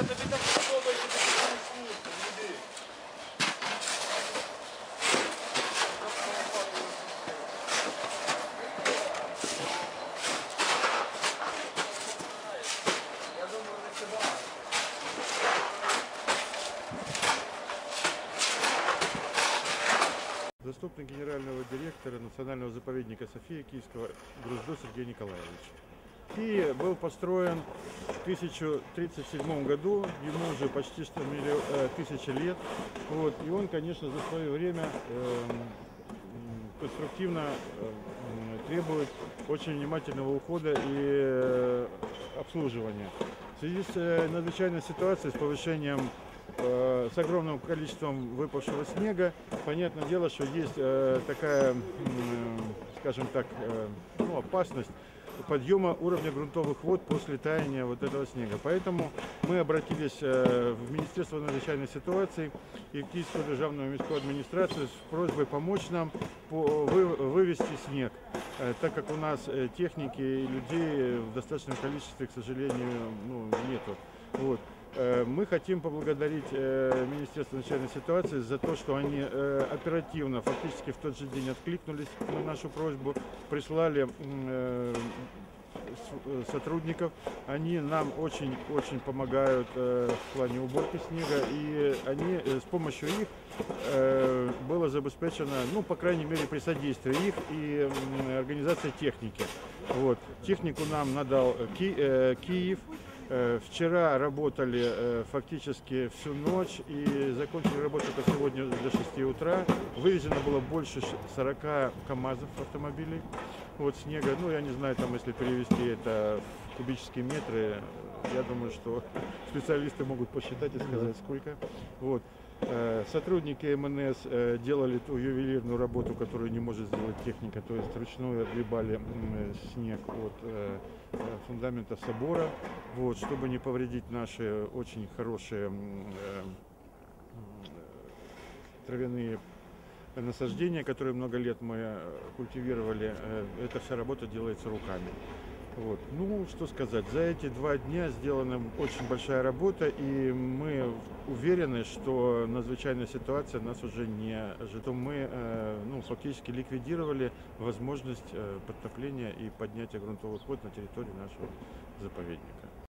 тобі так подобається, ти не слухай, іди. Я думаю, не сюди. Заступник генерального директора Национального заповедника София Киевского Груздо Сергей Николаевич. Киев был построен в 1037 году, ему уже почти что э, тысяча лет. Вот, и он, конечно, за свое время эм, конструктивно э, требует очень внимательного ухода и э, обслуживания. В связи с надзвычайной ситуацией, с повышением с огромным количеством выпавшего снега. Понятное дело, что есть такая, скажем так, ну, опасность подъема уровня грунтовых вод после таяния вот этого снега. Поэтому мы обратились э, в Министерство надзвычайной ситуации и в Киевскую державную міську администрацию с просьбой помочь нам вывести снег, Э, так как у нас э, техники и людей в достаточном количестве, к сожалению, ну, нету. Вот. Э, Мы хотим поблагодарить э, Министерство надзвычайной ситуации за то, что они э, оперативно, фактически в тот же день откликнулись на нашу просьбу, прислали сотрудников. Они нам очень-очень помогают в плане уборки снега, и они с помощью их было забеспечено, ну, по крайней мере, при содействии их и организации техники. Вот. Технику нам надал Ки- Киев. Э, Вчера работали э, фактически всю ночь и закончили работу только сегодня до 6 утра. Вывезено было больше ш- 40 КАМАЗов автомобилей вот снега. Ну, я не знаю, там, если перевести это в кубические метры, я думаю, что специалисты могут посчитать и сказать, сколько. Вот. Э, Сотрудники МНС э, делали ту ювелирную работу, которую не может сделать техника, то есть вручную отгребали снег от э, фундаментов собора, вот, чтобы не повредить наши очень хорошие травяные насаждения, которые много лет мы культивировали. Эта вся работа делается руками. Вот. Ну, что сказать, за эти два дня сделана очень большая работа, и мы уверены, что надзвычайная ситуация нас уже не ждет. Мы э, ну, фактически ликвидировали возможность э, подтопления и поднятия грунтовых вод на территории нашего заповедника.